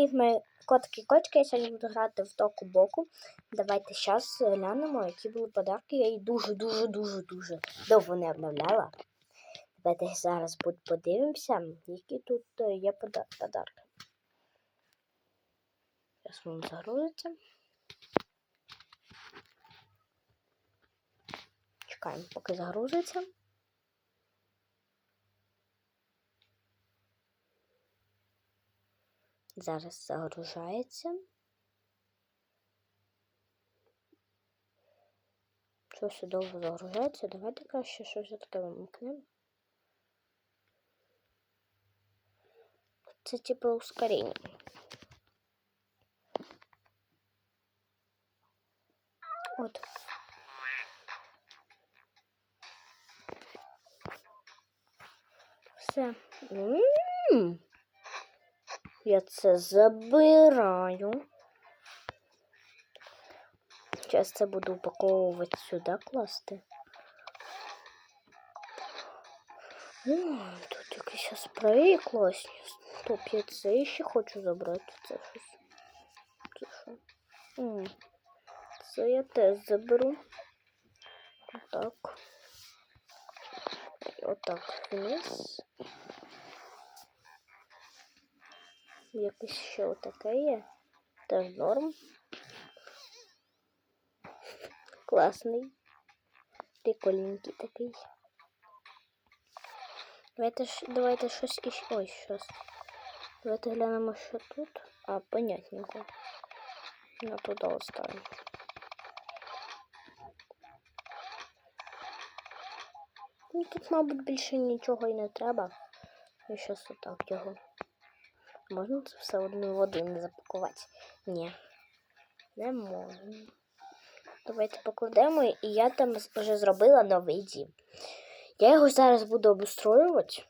Привіт, мої котики і кочки. Я сьогодні буду грати в току боку. Давайте зараз глянемо, які були подарки. Я її дуже-дуже дуже дуже довго не обновляла. Давайте зараз подивимося, які тут е, є подарки. Зараз воно загрузиться. Чекаємо, поки загрузиться. Зараз загружається. Щось довго загружається. Давайте краще щось таке вимкнемо. Це типу ускорення. От. Все. М. Я це забираю. Зараз це буду упаковувати сюди класти. О, тут якісь спреї класні. Стоп, я це ще хочу забрати. Це щось. Це що? Це я теж заберу. Отак. Отак вниз. Якось ще отаке є. Теж норм. Класний. Прикольненький такий. Давайте, давайте щось іще. Ой, щось. Давайте глянемо, що тут. А, понятненько. На туди оставимо. Ну, тут, мабуть, більше нічого і не треба. Я щас отак його. Можна це все одну в один запакувати? Ні. Не можна. Давайте покладемо, і я там вже зробила новий дім. Я його зараз буду обустроювати.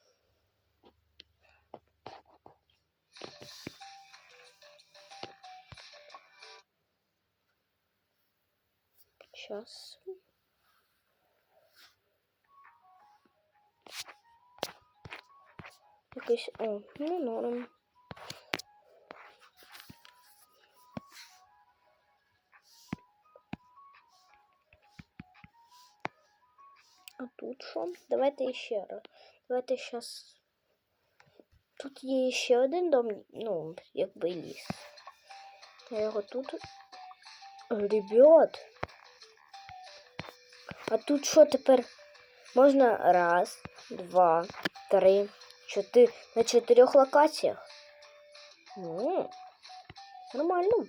Сейчас. Якийсь. О, ну норм. Тут? Давайте ще раз. Давайте зараз. Тут є ще один дом, ну, якби ліс. Я його тут. Ребят. А тут що тепер? Можна раз, два, три, чотири. На чотирьох локаціях. Ну, нормально.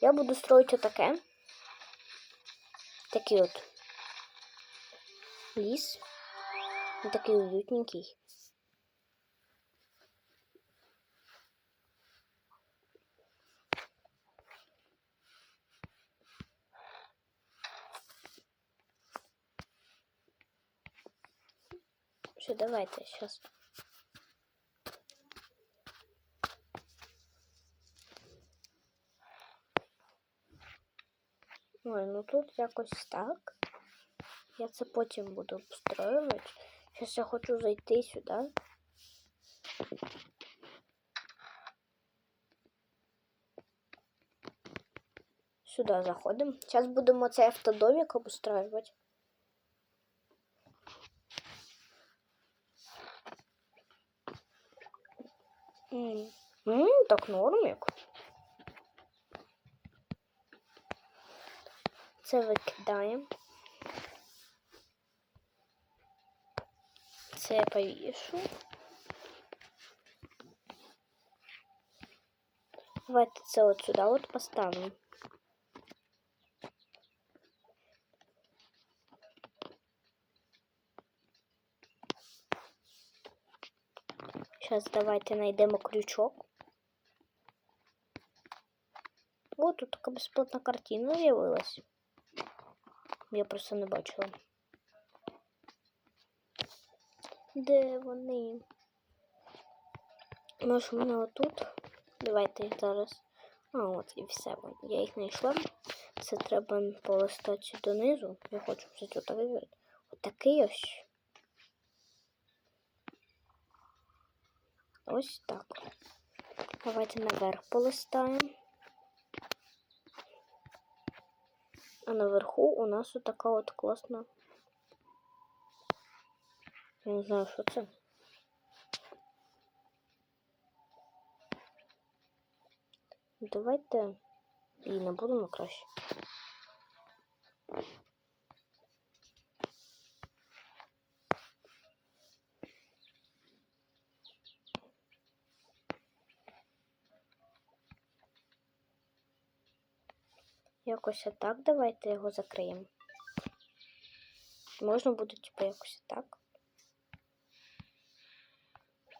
Я буду строить отаке. Такий от ліс. Він такий уютненький. Все, давайте сейчас. Ой, ну тут якось так. Я це потім буду обстроювати. Зараз я хочу зайти сюди. Сюди заходимо. Зараз будемо цей автодомик обустроювати. М, м, так нормик. Це викидаємо. Це повішу. Давайте це от сюди от поставимо. Сейчас давайте знайдемо крючок. О, тут така безплатна картина з'явилась. Я просто не бачила. Де вони? Може, вони отут? Давайте їх зараз. А, от і все. Я їх знайшла. Це треба полистати донизу. Я хочу взяти отакий. Отакий ось. Ось так. Давайте наверх полистаємо. А наверху у нас вот така от класна. Я не знаю, що це. Давайте і не будемо краще. Якось отак давайте його закриємо. Можна буде, типу, якось так.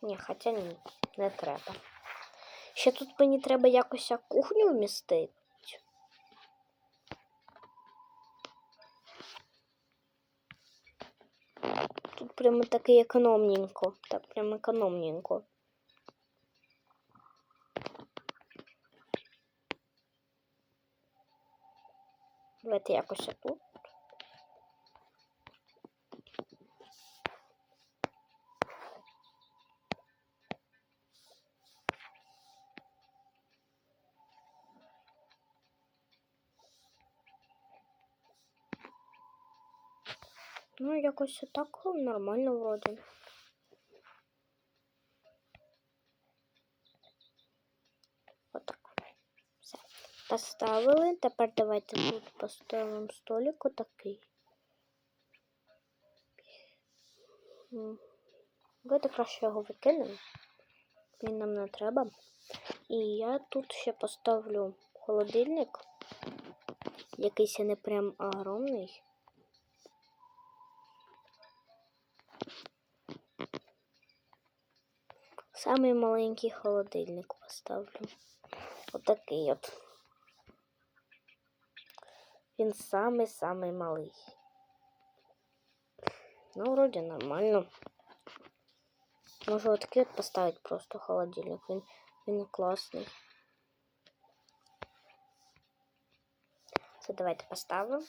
Ні, хоча ні, не треба. Ще тут мені треба якось кухню вмістити. Тут прямо таке економненько. Так, прямо економненько. Давайте якось тут. Ну, якось так нормально вроде. Отак. Все. Поставили. Тепер давайте тут поставимо столик отакий. Давайте краще його викинемо. Він нам не треба. І я тут ще поставлю холодильник. Якийсь не прям огромний. Самий маленький холодильник поставлю. Отакий от. Він самий-самий малий. Ну, вроді нормально. Можу отакий от поставити просто холодильник. Він, він класний. Це давайте поставимо.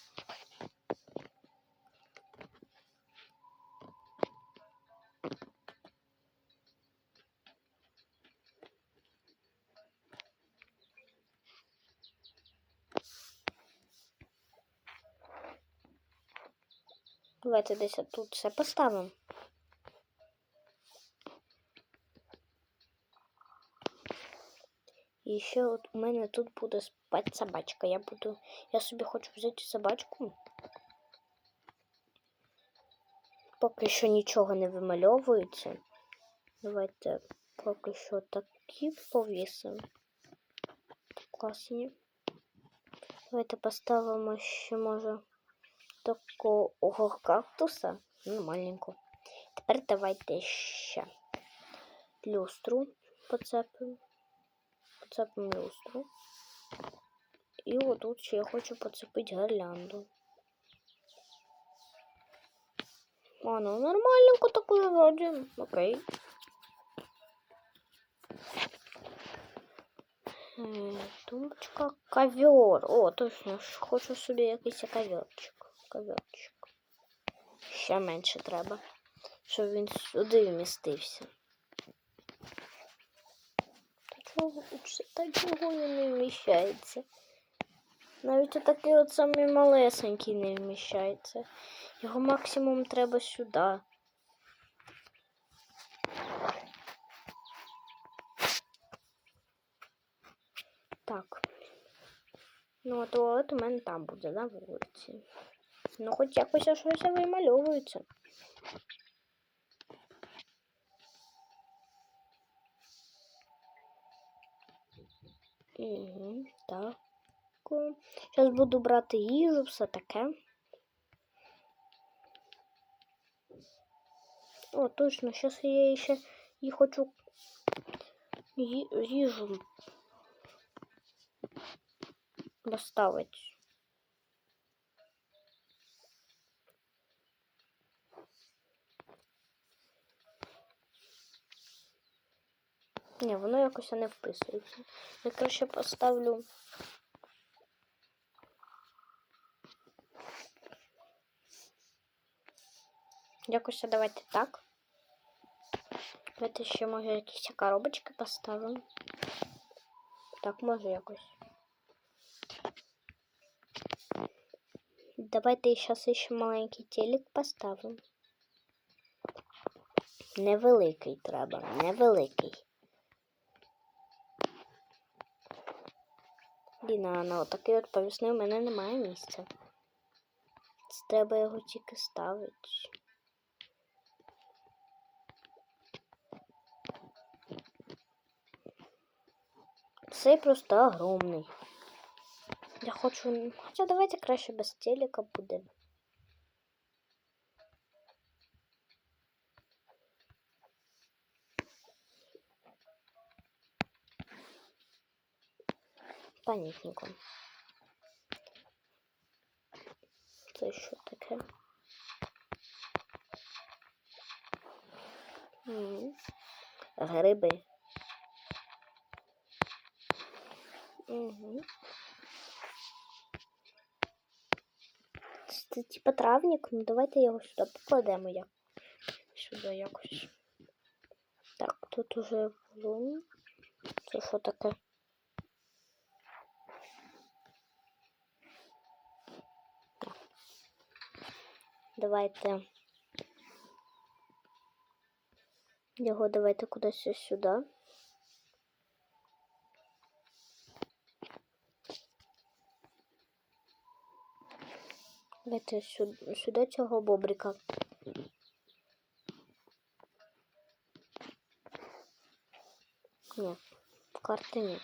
Давайте десь тут все поставимо. І ще от у мене тут буде спати собачка. Я буду. Я собі хочу взяти собачку. Поки що нічого не вимальовується. Давайте поки що такі повісимо. Класні. Давайте поставимо ще може такого кактуса. Ну, маленьку. Тепер давайте ще люстру поцепимо. Поцепимо люстру. І отут ще я хочу поцепити гірлянду. А, ну нормальненько такое вроде. Окей. Тумбочка, ковер. О, точно, хочу собі якийсь коверчик. Коверчик. Ще менше треба, щоб він сюди вмістився. Та чого, не вміщається? Навіть отакий от самий малесенький не вміщається. Його максимум треба сюди. Так. Ну, а туалет у мене там буде, на вулиці. Ну, хоч якось щось вимальовується. Угу, так. Зараз буду брати їжу, все таке. О, точно, зараз я ще і хочу їжу доставити. Ні, воно якось не вписується. Я краще поставлю. Якось давайте так. Давайте ще може якісь коробочки поставимо. Так, може якось. Давайте зараз ще маленький телек поставимо. Невеликий треба, невеликий. Діна, на отакий от повісний у мене немає місця. Це треба його тільки ставити. Цей просто огромний. Я хочу. Хоча давайте краще без телека буде. Понятненько. Це що таке? Гриби. Угу. Це типа травник, ну давайте його сюди покладемо як. Сюди якось. Так, тут уже було. Це що таке? Давайте. Його давайте кудись сюди. Давайте сюди, сюди цього бобрика. Ні, карти ні.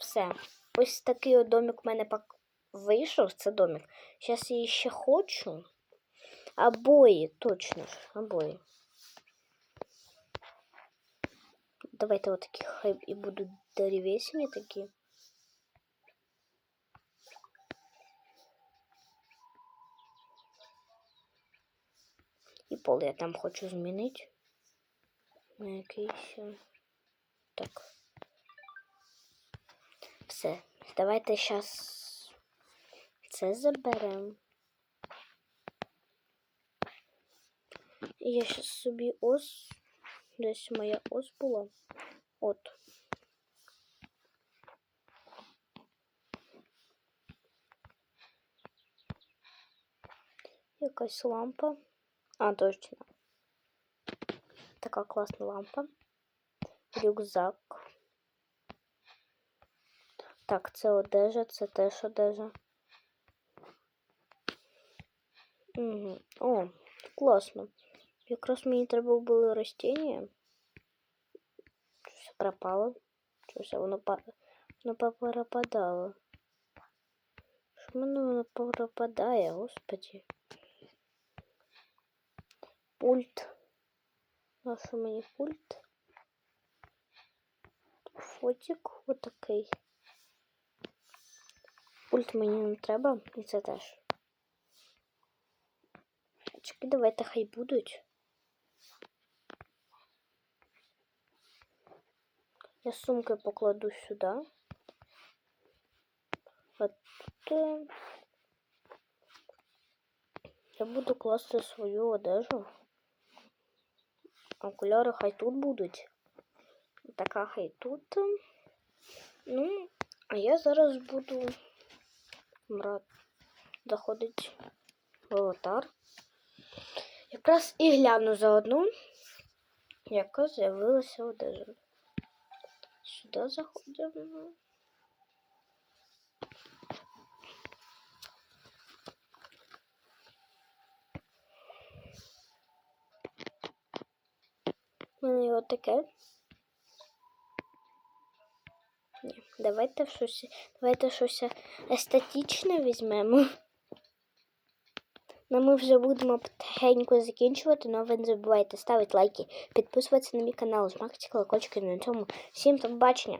Все. Ось такий от домик у мене вийшов, це домик. Зараз я ще хочу. Обої, точно ж, обої. Давайте вот такі хай і будуть деревесні такі. І пол я там хочу змінити. На якийсь. Так. Все. Давайте зараз це заберемо. Я зараз собі ось. Десь моя ось була. От. Якась лампа. А, точно. Така класна лампа. Рюкзак. Так, це одежа, це теж одежа. Угу. О, класно. Якраз мені треба було ростіння. Щось пропало. Щось воно па... воно пропадало. Що в мене воно пропадає, господи. Пульт. А що мені пульт? Фотик отакий. Пульт мені не треба, і це теж. Очки давайте хай будуть. Я сумки покладу сюди. А тут е, я буду класти свою одежу. Окуляри хай тут будуть. Така хай тут. Ну, а я зараз буду брат заходить в аватар. Якраз і гляну заодно, яка з'явилася одежа. Сюди заходимо. У мене його таке. Ні, давайте щось, давайте щось естетичне візьмемо. Ну, ми вже будемо потихеньку закінчувати, але ви не забувайте ставити лайки, підписуватися на мій канал, жмакати колокольчики на цьому. Всім до побачення!